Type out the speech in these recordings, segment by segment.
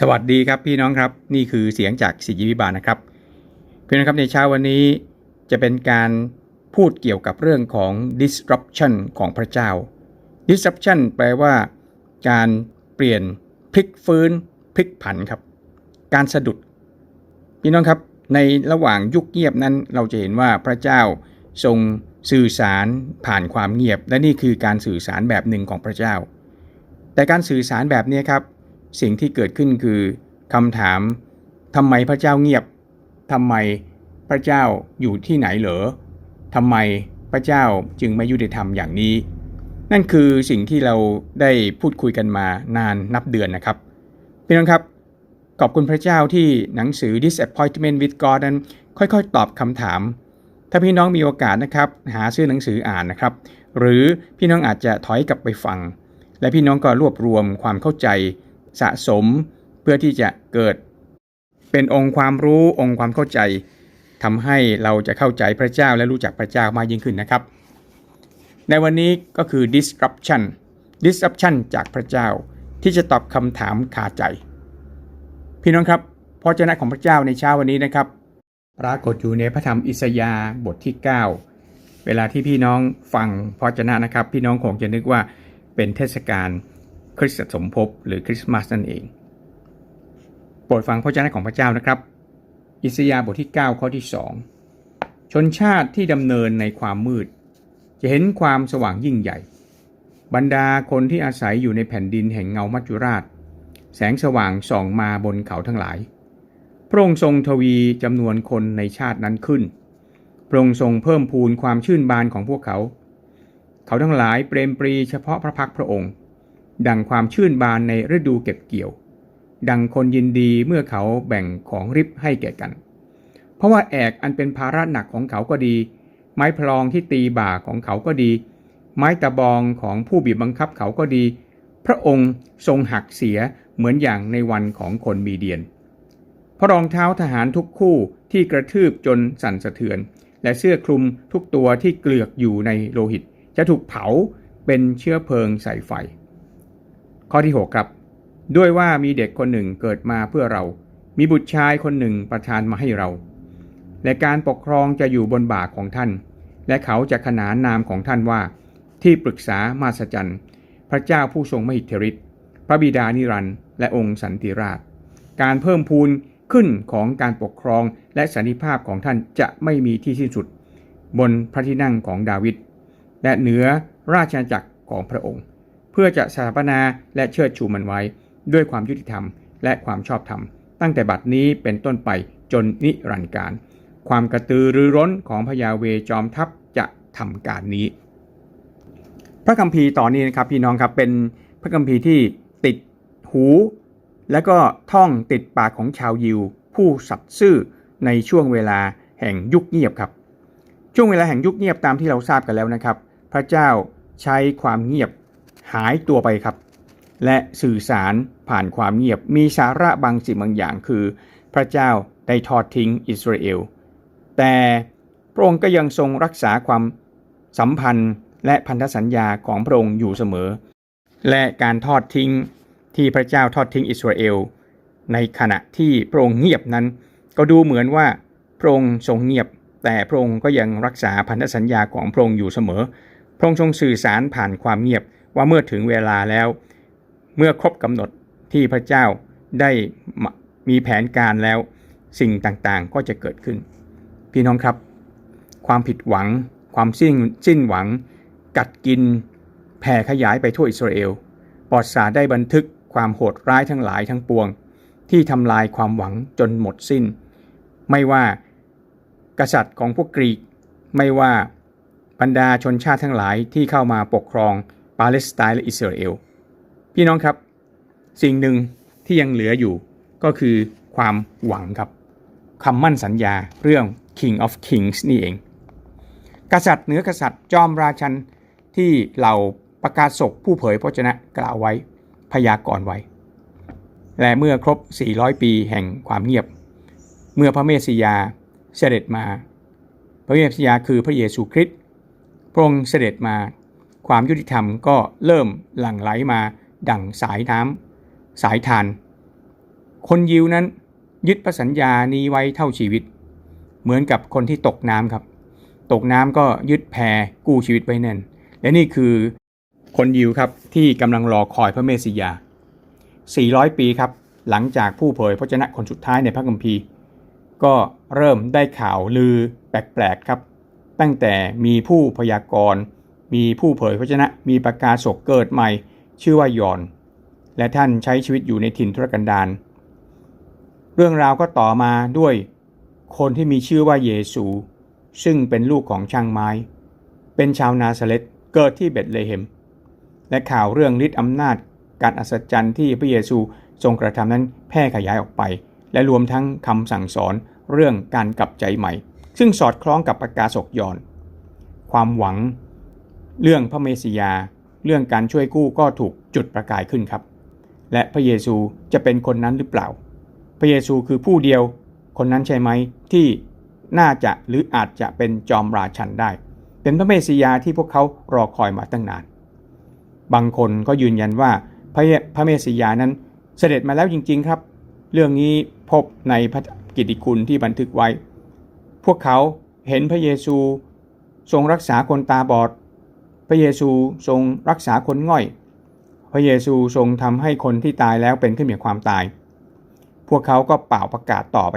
สวัสดีครับพี่น้องครับ นี่คือเสียงจากสิทธิวิบาลนะครับพี่น้องครับในเช้าวันนี้จะเป็นการพูดเกี่ยวกับเรื่องของ disruption ของพระเจ้า disruption แปลว่า การเปลี่ยนพลิกฟื้นพลิกผันครับ การสะดุด พี่น้องครับในระหว่างยุคเงียบนั้น เราจะเห็นว่าพระเจ้าทรงสื่อสารผ่านความเงียบ และนี่คือการสื่อสารแบบหนึ่งของพระเจ้า แต่การสื่อสารแบบนี้ครับ สิ่งที่เกิดขึ้นคือคำถามทำไมพระเจ้าเงียบทำไมพระเจ้าอยู่ที่ไหนเหรอทำไมพระเจ้าจึงไม่ยุติธรรมอย่างนี้ นั่นคือสิ่งที่เราได้พูดคุยกันมานานนับเดือนนะครับพี่น้องครับขอบคุณพระเจ้าที่หนังสือ Disappointment with God นั้น ค่อยๆ ตอบคำถาม ถ้าพี่น้องมีโอกาสนะครับ หาซื้อหนังสืออ่านนะครับ หรือพี่น้องอาจจะถอยกลับไปฟัง และพี่น้องก็รวบรวมความเข้าใจ สะสมเพื่อที่จะเกิด เป็นองค์ความรู้องค์ความเข้าใจทำให้เราจะเข้าใจพระเจ้าและรู้จักพระเจ้ามากยิ่งขึ้นนะครับ ในวันนี้ก็คือ disruption disruption จากพระเจ้าที่จะตอบคำถามคาใจ พี่น้องครับพระเจ้าของพระเจ้าในเช้าวันนี้นะครับ ปรากฏอยู่ในพระธรรมอิสยาห์บทที่ 9 เวลาที่พี่น้องฟังพระเจ้านะครับ พี่น้องคงจะนึกว่าเป็นเทศกาล คริสตสมภพหรือคริสต์มาสนั่นเอง โปรดฟังพระเจ้าของพระเจ้านะครับ อิสยาห์บทที่ 9 ข้อที่ 2 ชนชาติที่ดำเนินในความมืด จะเห็นความสว่างยิ่งใหญ่ บรรดาคนที่อาศัยอยู่ในแผ่นดินแห่งเงามัจจุราช แสงสว่างส่องมาบนเขาทั้งหลาย พระองค์ทรงทวีจำนวนคนในชาตินั้นขึ้น พระองค์ทรงเพิ่มพูนความชื่นบานของพวกเขา เขาทั้งหลายเปรมปรีเฉพาะพระพักพระองค์ ดังความชื่นบานในฤดูเก็บเกี่ยว ดังคนยินดีเมื่อเขาแบ่งของริบให้แก่กัน เพราะว่าแอกอันเป็นภาระหนักของเขาก็ดี ไม้พลองที่ตีบ่าของเขาก็ดี ไม้ตะบองของผู้บีบบังคับเขาก็ดี พระองค์ทรงหักเสียเหมือนอย่างในวันของคนมีเดียนพระรองเท้าทหารทุกคู่ที่กระทืบจนสั่นสะเทือน และเสื้อคลุมทุกตัวที่เกลือกอยู่ในโลหิต จะถูกเผาเป็นเชื้อเพลิงใส่ไฟ ข้อที่ 6 ครับ ด้วยว่ามีเด็กคนหนึ่งเกิดมาเพื่อเรา มีบุตรชายคนหนึ่งประทานมาให้เรา และการปกครองจะอยู่บนบ่าของท่าน และเขาจะขนานนามของท่านว่า ที่ปรึกษามาสจันพระเจ้าผู้ทรงมหิทธิฤทธิ์พระบิดานิรันดร์และองค์สันติราช การเพิ่มพูนขึ้นของการปกครองและสันติภาพของท่านจะไม่มีที่สิ้นสุด บนพระที่นั่งของดาวิดและเหนือราชอาณาจักรของพระองค์ เพื่อจะสถาปนาและเชิดชูมันไว้ ด้วยความยุติธรรม และความชอบธรรม ตั้งแต่บัดนี้เป็นต้นไปจนนิรันดร์การ ความกระตือรือร้นของพญาเวจอมทัพจะทำการนี้ พระคัมภีร์ต่อนนี้นะครับพี่น้องครับเป็นพระคัมภีร์ที่ติดหู และก็ท่องติดปากของชาวยิว ผู้สัตย์ซื่อในช่วงเวลาแห่งยุคเงียบครับ ช่วงเวลาแห่งยุคเงียบตามที่เราทราบกันแล้วนะครับ พระเจ้าใช้ความเงียบ หายตัวไปครับ และสื่อสารผ่านความเงียบมีสาระบางสิ่งบางอย่างคือ พระเจ้าได้ทอดทิ้งอิสราเอล แต่พระองค์ก็ยังทรงรักษาความสัมพันธ์และพันธสัญญาของพระองค์อยู่เสมอ และการทอดทิ้งที่พระเจ้าทอดทิ้งอิสราเอล ในขณะที่พระองค์เงียบนั้น ก็ดูเหมือนว่าพระองค์ทรงเงียบ แต่พระองค์ก็ยังรักษาพันธสัญญาของพระองค์อยู่เสมอ พระองค์ทรงสื่อสารผ่านความเงียบ ว่าเมื่อถึงเวลาแล้ว เมื่อครบกำหนดที่พระเจ้าได้มีแผนการแล้ว สิ่งต่างๆก็จะเกิดขึ้น พี่น้องครับ ความผิดหวัง ความสิ้นสิ้นหวัง กัดกิน แผ่ขยายไปทั่วอิสราเอลปอดสาได้บันทึกความโหดร้ายทั้งหลายทั้งปวง ที่ทำลายความหวังจนหมดสิ้น ไม่ว่ากษัตริย์ของพวกกรีก ไม่ว่าบรรดาชนชาติทั้งหลายที่เข้ามาปกครอง ปาเลสไตน์และอิสราเอล พี่น้องครับ สิ่งหนึ่งที่ยังเหลืออยู่ก็คือความหวังครับคำมั่นสัญญาเรื่อง King of Kings นี่เอง กษัตริย์เหนือกษัตริย์จอมราชันที่เหล่าประกาศศกผู้เผยพระชนะกล่าวไว้พยากรณ์ไว้ และเมื่อครบ 400 ปีแห่งความเงียบ เมื่อพระเมสสิยาเสด็จมา พระเมสสิยาคือพระเยซูคริสต์พระองค์เสด็จมา ความยุติธรรมก็เริ่มหลั่งไหลมาดั่งสายน้ำสายทาน คนยิวนั้นยึดพระสัญญานี้ไว้เท่าชีวิต เหมือนกับคนที่ตกน้ำครับ ตกน้ำก็ยึดแพกู้ชีวิตไว้แน่น และนี่คือคนยิวครับที่กำลังรอคอยพระเมสสิยา 400 ปีครับหลังจากผู้เผยพระชนะคนสุดท้ายในพระคัมภีร์ ก็เริ่มได้ข่าวลือแปลกๆครับ ตั้งแต่มีผู้พยากรณ์ มีผู้เผยพระชนะมีประกาศกเกิดใหม่ ชื่อว่ายอน และท่านใช้ชีวิตอยู่ในถิ่นทุรกันดารเรื่องราวก็ต่อมาด้วยคนที่มีชื่อว่าเยซู ซึ่งเป็นลูกของช่างไม้ เป็นชาวนาซาเรตเกิดที่เบธเลเฮม และข่าวเรื่องฤทธิ์อำนาจการอัศจรรย์ที่พระเยซูทรงกระทำนั้นแพร่ขยายออกไป และรวมทั้งคำสั่งสอนเรื่องการกลับใจใหม่ ซึ่งสอดคล้องกับประกาศกยอน ความหวัง เรื่องพระเมสสิยา เรื่องการช่วยกู้ก็ถูกจุดประกายขึ้นครับ และพระเยซูจะเป็นคนนั้นหรือเปล่า พระเยซูคือผู้เดียว คนนั้นใช่ไหมที่น่าจะหรืออาจจะเป็นจอมราชันได้ เป็นพระเมสสิยาที่พวกเขารอคอยมาตั้งนาน บางคนก็ยืนยันว่าพระพระเมสสิยานั้นเสด็จมาแล้วจริง ๆครับ เรื่องนี้พบในพระกิตติคุณที่บันทึกไว้ พวกเขาเห็นพระเยซูทรงรักษาคนตาบอด พระเยซูทรงรักษาคนง่อย พระเยซูทรงทำให้คนที่ตายแล้วเป็นขึ้นจากความตาย พวกเขาก็เป่าประกาศต่อไป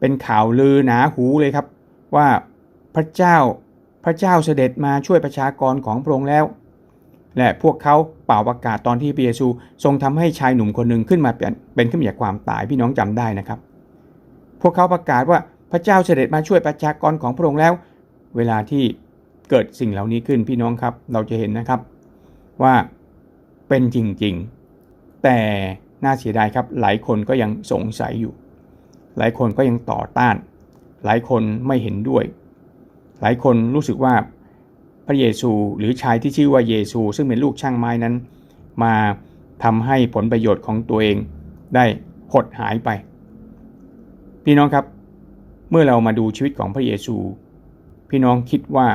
เป็นข่าวลือหนาหูเลยครับ ว่าพระเจ้าพระเจ้าเสด็จมาช่วยประชากรของพระองค์แล้ว และพวกเขาเป่าประกาศตอนที่พระเยซูทรงทำให้ชายหนุ่มคนหนึ่งขึ้นมาเป็นเป็นขึ้นมาจากความตายพี่น้องจำได้นะครับ พวกเขาประกาศว่าพระเจ้าเสด็จมาช่วยประชากรของพระองค์แล้ว เวลาที่ เกิดสิ่งเหล่านี้ขึ้นพี่น้องครับ เราจะเห็นนะครับว่าเป็นจริงๆ แต่น่าเสียดายครับ หลายคนก็ยังสงสัยอยู่ หลายคนก็ยังต่อต้าน หลายคนไม่เห็นด้วย หลายคนรู้สึกว่าพระเยซูหรือชายที่ชื่อว่าเยซู ซึ่งเป็นลูกช่างไม้นั้น มาทำให้ผลประโยชน์ของตัวเองได้หดหายไป พี่น้องครับ เมื่อเรามาดูชีวิตของพระเยซู พี่น้องคิดว่า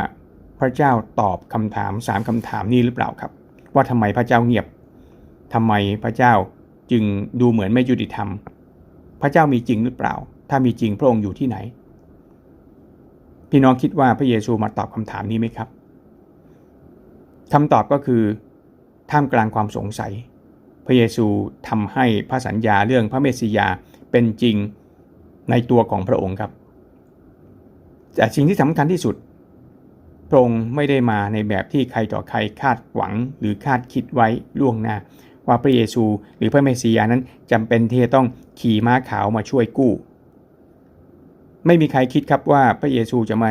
พระเจ้าตอบคำถามสามคำถามนี้หรือเปล่าครับ ว่าทำไมพระเจ้าเงียบทำไมพระเจ้าจึงดูเหมือนไม่ยุติธรรม พระเจ้ามีจริงหรือเปล่า ถ้ามีจริงพระองค์อยู่ที่ไหน พี่น้องคิดว่าพระเยซูมาตอบคำถามนี้ไหมครับคำตอบก็คือท่ามกลางความสงสัย พระเยซูทำให้พระสัญญาเรื่องพระเมสสิยาเป็นจริงในตัวของพระองค์ครับ แต่สิ่งที่สำคัญที่สุด พระองค์ไม่ได้มาในแบบที่ใครต่อใครคาดหวังหรือคาดคิดไว้ล่วงหน้า ว่าพระเยซูหรือพระเมสสิยานั้นจำเป็นที่จะต้องขี่ม้าขาวมาช่วยกู้ ไม่มีใครคิดครับว่าพระเยซูจะมา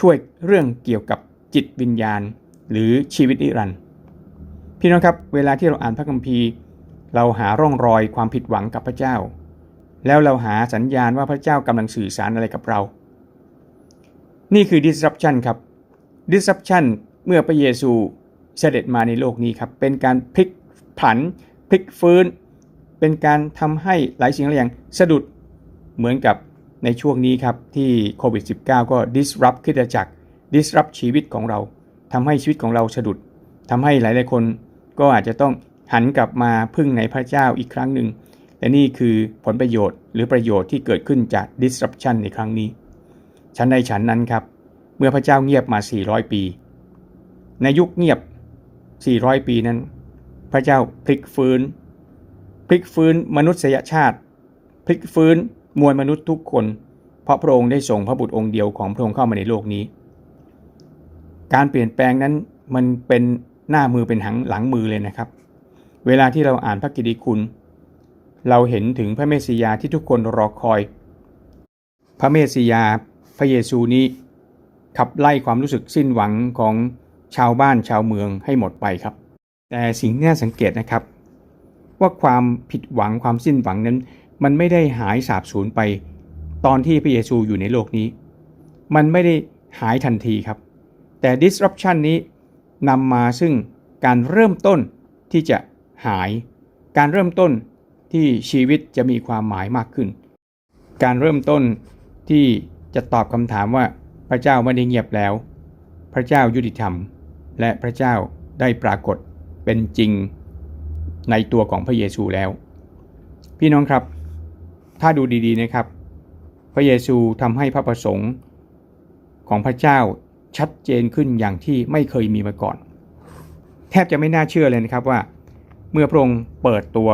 ช่วยเรื่องเกี่ยวกับจิตวิญญาณ หรือชีวิตนิรันดร์พี่น้องครับเวลาที่เราอ่านพระคัมภีร์ เราหาร่องรอยความผิดหวังกับพระเจ้า แล้วเราหาสัญญาณว่าพระเจ้ากำลังสื่อสารอะไรกับเรา นี่คือ disruption ครับ disruption เมื่อพระเยซูเสด็จมาในโลกนี้ครับ เป็นการพลิกผัน พลิกฟื้น เป็นการทำให้หลายสิ่งหลายอย่างสะดุดเหมือนกับในช่วงนี้ครับ ที่โควิด -19 ก็ disrupt ขึ้นจาก disrupt ชีวิตของเราทำให้ชีวิตของเราสะดุดทำให้หลายๆคนก็อาจจะต้องหันกลับมาพึ่งในพระเจ้าอีกครั้งหนึ่ง และนี่คือผลประโยชน์หรือประโยชน์ที่เกิดขึ้นจาก disruption ในครั้งนี้ฉันในฉันนั้นครับ เมื่อพระเจ้าเงียบมา 400 ปี ในยุคเงียบ 400 ปีนั้น พระเจ้าพลิกฟื้น พลิกฟื้นมนุษยชาติ พลิกฟื้นมวลมนุษย์ทุกคน เพราะพระองค์ได้ส่งพระบุตรองค์เดียวของพระองค์เข้ามาในโลกนี้ การเปลี่ยนแปลงนั้นมันเป็นหน้ามือเป็นหังหลังมือเลยนะครับ เวลาที่เราอ่านพระกิตติคุณ เราเห็นถึงพระเมสสิยาที่ทุกคนรอคอย พระเมสสิยาพระเยซูนี้ ขับไล่ความรู้สึกสิ้นหวังของชาวบ้านชาวเมืองให้หมดไปครับ แต่สิ่งที่น่าสังเกตนะครับ ว่าความผิดหวังความสิ้นหวังนั้น มันไม่ได้หายสาบสูญไป ตอนที่พระเยซูอยู่ในโลกนี้ มันไม่ได้หายทันทีครับ แต่ disruption นี้นำมาซึ่งการเริ่มต้นที่จะหาย การเริ่มต้นที่ชีวิตจะมีความหมายมากขึ้น การเริ่มต้นที่จะตอบคำถามว่า พระเจ้าไม่ได้เงียบแล้ว พระเจ้ายุติธรรม และพระเจ้าได้ปรากฏเป็นจริงในตัวของพระเยซูแล้ว พี่น้องครับ ถ้าดูดีๆนะครับ พระเยซูทำให้พระประสงค์ของพระเจ้าชัดเจนขึ้นอย่างที่ไม่เคยมีมาก่อน แทบจะไม่น่าเชื่อเลยนะครับว่า เมื่อพระองค์เปิดตัว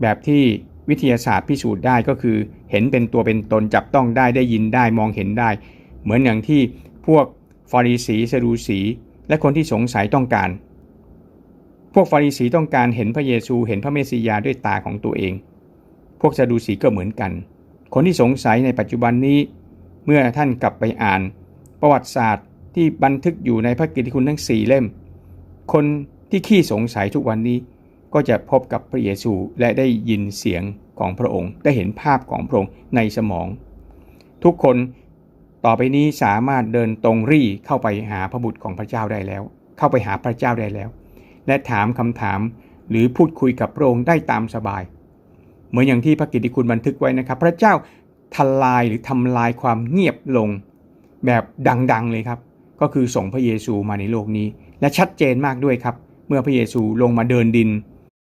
แบบที่วิทยาศาสตร์พิสูจน์ได้ก็คือ เห็นเป็นตัวเป็นตนจับต้องได้ได้ยินได้มองเห็นได้ เหมือนอย่างที่พวกฟาริสีสดูสีและคนที่สงสัยต้องการ พวกฟาริสีต้องการเห็นพระเยซูเห็นพระเมสสิยาด้วยตาของตัวเอง พวกซาดูสีก็เหมือนกัน คนที่สงสัยในปัจจุบันนี้ เมื่อท่านกลับไปอ่าน ประวัติศาสตร์ที่บันทึกอยู่ในพระกิตติคุณทั้งสี่เล่ม คนที่ขี้สงสัยทุกวันนี้ก็จะพบกับพระเยซูและได้ยินเสียงของพระองค์ ได้เห็นภาพของพระองค์ในสมอง ทุกคน ต่อไปนี้สามารถเดินตรงรี่เข้าไปหาพระบุตรของพระเจ้าได้แล้ว เข้าไปหาพระเจ้าได้แล้ว และถามคำถามหรือพูดคุยกับพระองค์ได้ตามสบาย เหมือนอย่างที่พระกิติคุณบันทึกไว้นะครับ พระเจ้าทลายหรือทำลายความเงียบลง แบบดังๆเลยครับ ก็คือส่งพระเยซูมาในโลกนี้ และชัดเจนมากด้วยครับ เมื่อพระเยซูลงมาเดินดิน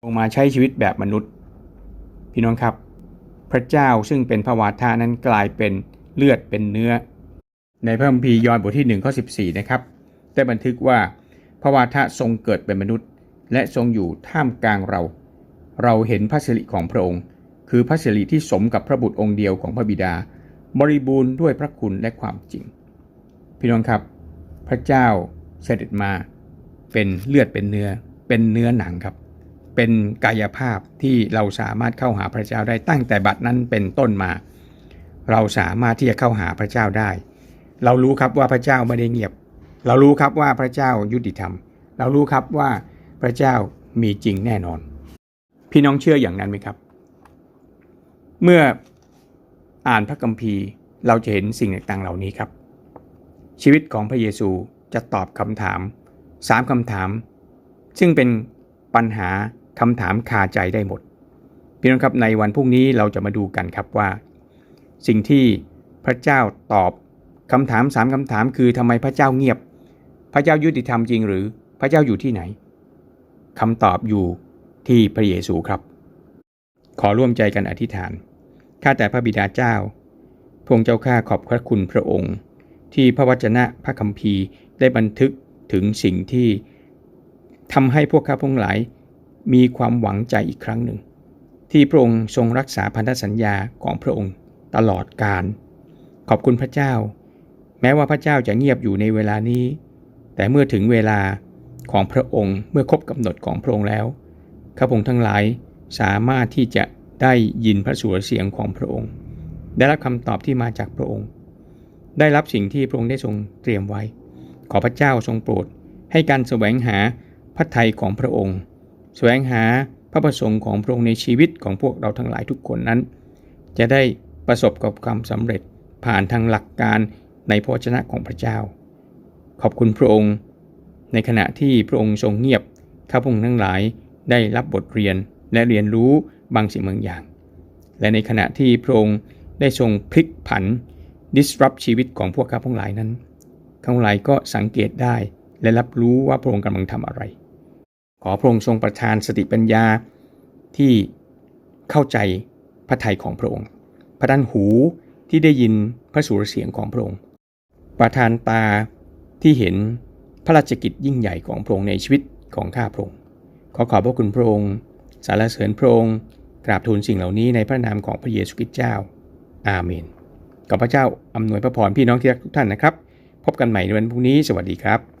ลงมาใช้ชีวิตแบบมนุษย์ พี่น้องครับ พระเจ้าซึ่งเป็นพระวาทานั้นกลายเป็น เลือดเป็นเนื้อ ในพระคัมภีร์ยอห์นบทที่1ข้อ14 นะครับได้บันทึกว่าพระวาทะทรงเกิดเป็นมนุษย์ และทรงอยู่ท่ามกลางเรา เราเห็นพระสิริของพระองค์ คือพระสิริที่สมกับพระบุตรองค์เดียวของพระบิดา บริบูรณ์ด้วยพระคุณและความจริง พี่น้องครับ พระเจ้าเสด็จมาเป็นเลือดเป็นเนื้อ เป็นเนื้อหนังครับ เป็นกายภาพที่เราสามารถเข้าหาพระเจ้าได้ตั้งแต่บัดนั้นเป็นต้นมา เราสามารถที่จะเข้าหาพระเจ้าได้ เรารู้ครับว่าพระเจ้าไม่ได้เงียบ เรารู้ครับว่าพระเจ้ายุติธรรม เรารู้ครับว่าพระเจ้ามีจริงแน่นอน พี่น้องเชื่ออย่างนั้นไหมครับ เมื่ออ่านพระคัมภีร์เราจะเห็นสิ่งต่างๆเหล่านี้ครับ ชีวิตของพระเยซูจะตอบคำถามสามคำถาม ซึ่งเป็นปัญหาคำถามคาใจได้หมด พี่น้องครับในวันพรุ่งนี้เราจะมาดูกันครับว่า สิ่งที่พระเจ้าตอบคำถามสามคำถามคือทำไมพระเจ้าเงียบ พระเจ้ายุติธรรมจริงหรือพระเจ้าอยู่ที่ไหนคำตอบอยู่ที่พระเยซูครับ ขอร่วมใจกันอธิษฐานข้าแต่พระบิดาเจ้าพงเจ้าข้าขอบพระคุณพระองค์ ที่พระวจนะพระคัมภีร์ได้บันทึกถึงสิ่งที่ทำให้พวกข้าพงหลายมีความหวังใจอีกครั้งหนึ่ง ที่พระองค์ทรงรักษาพันธสัญญาของพระองค์ ตลอดกาลขอบคุณพระเจ้า แม้ว่าพระเจ้าจะเงียบอยู่ในเวลานี้ แต่เมื่อถึงเวลาของพระองค์เมื่อครบกำหนดของพระองค์แล้วข้าพงทั้งหลายสามารถที่จะได้ยินพระสุรเสียงของพระองค์ ได้รับคำตอบที่มาจากพระองค์ ได้รับสิ่งที่พระองค์ได้ทรงเตรียมไว้ ขอพระเจ้าทรงโปรด ให้การแสวงหาพระทัยของพระองค์ แสวงหาพระประสงค์ของพระองค์ในชีวิตของพวกเราทั้งหลายทุกคนนั้น จะได้ ประสบกับความสำเร็จผ่านทางหลักการในพระวจนะของพระเจ้า ขอบคุณพระองค์ ในขณะที่พระองค์ทรงเงียบข้าพงทั้งหลายได้รับบทเรียนและเรียนรู้บางสิ่งบางอย่าง และในขณะที่พระองค์ได้ทรงพลิกผัน disrupt ชีวิตของพวกข้าพงหลายนั้นข้าพงหลายก็สังเกตได้และรับรู้ว่าพระองค์กำลังทำอะไร ขอพระองค์ทรงประทานสติปัญญาที่เข้าใจพระทัยของพระองค์ ประทานหูที่ได้ยินพระสุรเสียงของพระองค์ ประทานตาที่เห็นพระราชกิจยิ่งใหญ่ของพระองค์ในชีวิตของข้าพระองค์ ขอขอบพระคุณพระองค์สรรเสริญพระองค์ กราบทูลสิ่งเหล่านี้ในพระนามของพระเยซูคริสต์เจ้า อาเมนขอพระเจ้าอำนวยพระพรพี่น้องที่รักทุกท่านนะครับ พบกันใหม่ในวันพรุ่งนี้ สวัสดีครับ